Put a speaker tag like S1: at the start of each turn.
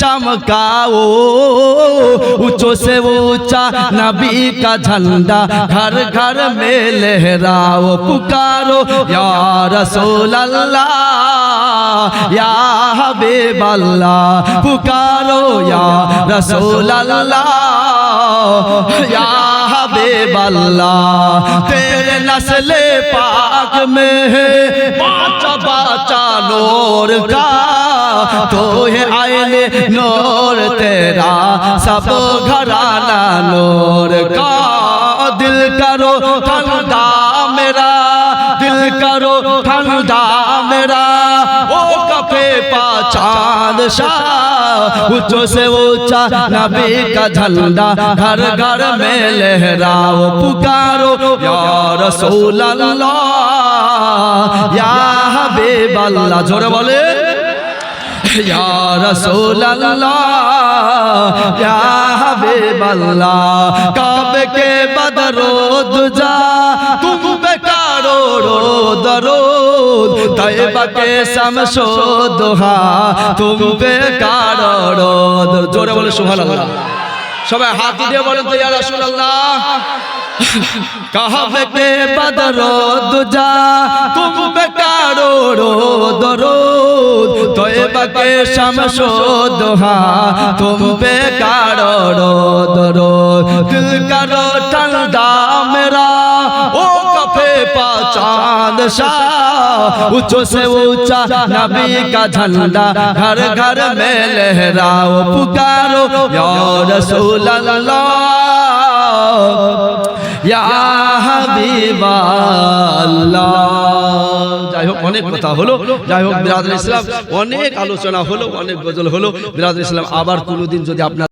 S1: चमकाओ, ऊंचो से ऊँचा नबी का झंडा, घर घर में लहराओ, पुकारो, या रसूल अल्लाह या हबीब अल्लाह पुकारो, या रसूल अल्लाह या हबीब अल्लाह तेरे नस्ल पाक में है, बाचा बाचा नूर का तो नूर तेरा सब घराना नूर का दिल करो ठंडा मेरा दिल करो ठंडा मेरा ओ कफे पाचान शाह ऊंचो से ऊंचा नबी का झंडा घर घर में लहराओ पुकारो या रसूल अल्लाह या हबीब अल्लाह जोरे बोले یا رسول اللہ یا حبیب اللہ کعب کے بدرود جا تم پہ کارو رو درود طیبہ کے سمشود ہاں تم پہ کارو رو درود جوڑے بولے سبحان اللہ সবাই হাত দিয়ে বলেন তো ইয়া রাসূলুল্লাহ কাহাবে কে বদর দুজা তুম বেকারো রো দরো तोयबा के शमशो दोहा तुम बेकारो रो दरोद दिल करो ठंडा मेरा ओ कफे पाचान शाह ऊंचो से ऊंचा नबी का झंडा घर घर में लहराओ पुकारो या रसूल अल्लाह ইয়া হাবিবাল্লাহ যাই হোক অনেক কথা হলো যাই হোক বিরাজ ইসলাম অনেক আলোচনা হলো অনেক গজল হলো বিরাজ ইসলাম আবার কোনোদিন যদি আপনার